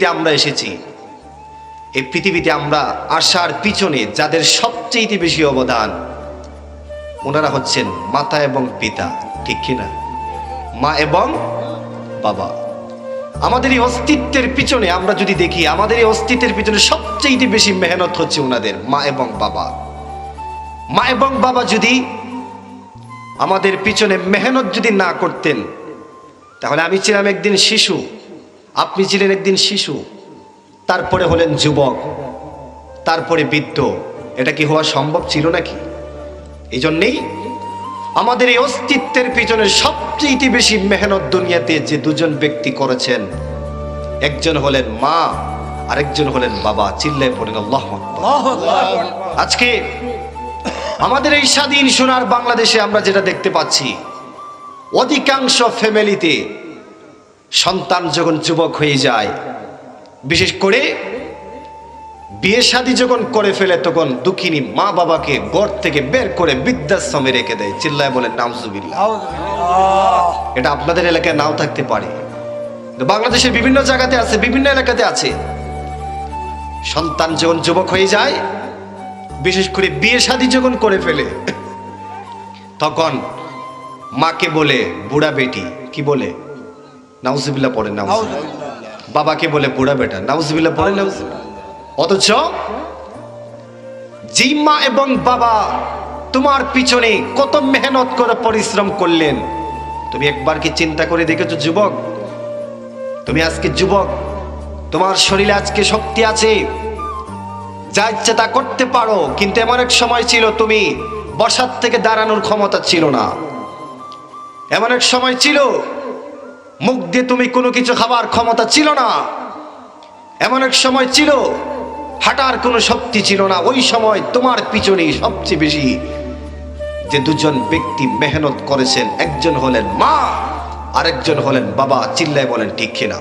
পৃথিবীতে আমরা এসেছি। এই পৃথিবীতে আমরা আসার পিছনে যাদের সবচেয়ে বেশি অবদান, ওনারা হচ্ছেন মাতা এবং পিতা, ঠিক কিনা? মা এবং বাবা। আমাদের এই অস্তিত্বের পিছনে আমরা যদি দেখি, আমাদের এই অস্তিত্বের পিছনে সবচেয়ে বেশি মেহনত হচ্ছে ওনাদের, মা এবং বাবা। মা এবং বাবা যদি আমাদের পিছনে মেহনত যদি না করতেন, তাহলে আমি ছিলাম একদিন শিশু। আপনি ছিলেন একদিন শিশু তারপরে হলেন যুবক তারপরে বৃদ্ধ। এটা কি হওয়া সম্ভব ছিল নাকি? এই জন্যেই আমাদের এই অস্তিত্বের পিছনে সবচেয়ে বেশি মেহনত দুনিয়াতে যে দুজন ব্যক্তি করেছেন একজন হলেন মা আরেকজন হলেন বাবা। চিল্লায় পড়েন আল্লাহ। আজকে আমাদের এই স্বাধীন সোনার বাংলাদেশে আমরা যেটা দেখতে পাচ্ছি অধিকাংশ ফ্যামিলিতে সন্তান যখন যুবক হয়ে যায় বিশেষ করে বিয়ে শাদী যখন করে ফেলে তখন দুঃখিনী মা বাবাকে গড় থেকে বের করে বৃদ্ধাশ্রমে রেখে দেয়। চিল্লায় বলে নামজুবিল্লা এটা আপনাদের এলাকায় নাও থাকতে পারে। বাংলাদেশের বিভিন্ন জায়গাতে আছে বিভিন্ন এলাকাতে আছে। সন্তান যখন যুবক হয়ে যায় বিশেষ করে বিয়ে শাদী যখন করে ফেলে তখন মাকে বলে বুড়া বেটি। কি বলে? নাউজুবিল্লাহ পড়ে নাউজুবিল্লাহ। বাবাকে বলে বুড়া বেটা নাউজুবিল্লাহ পড়ে নাউজুবিল্লাহ। অথচ জিম্মা এবং বাবা তোমার পিছনে কত মেহনত করে পরিশ্রম করলেন। তুমি একবার কি চিন্তা করে দেখেছ যুবক? তুমি আজকে যুবক তোমার শরীরে আজকে শক্তি আছে। যা ইচ্ছে তা করতে পারো কিন্তু এমন এক সময় ছিল তুমি বসার থেকে দাঁড়ানোর ক্ষমতা ছিল না। এমন এক সময় ছিল মুখ দিয়ে তুমি কোনো কিছু খাবার ক্ষমতা ছিল না। এমন এক সময় ছিল হাঁটার কোনো শক্তি ছিল না। ওই সময় তোমার পিছনেই সবচেয়ে বেশি যে দুজন ব্যক্তি মেহনত করেছেন, একজন হলেন মা, আরেকজন হলেন বাবা, চিল্লায় বলেন, ঠিক কিনা?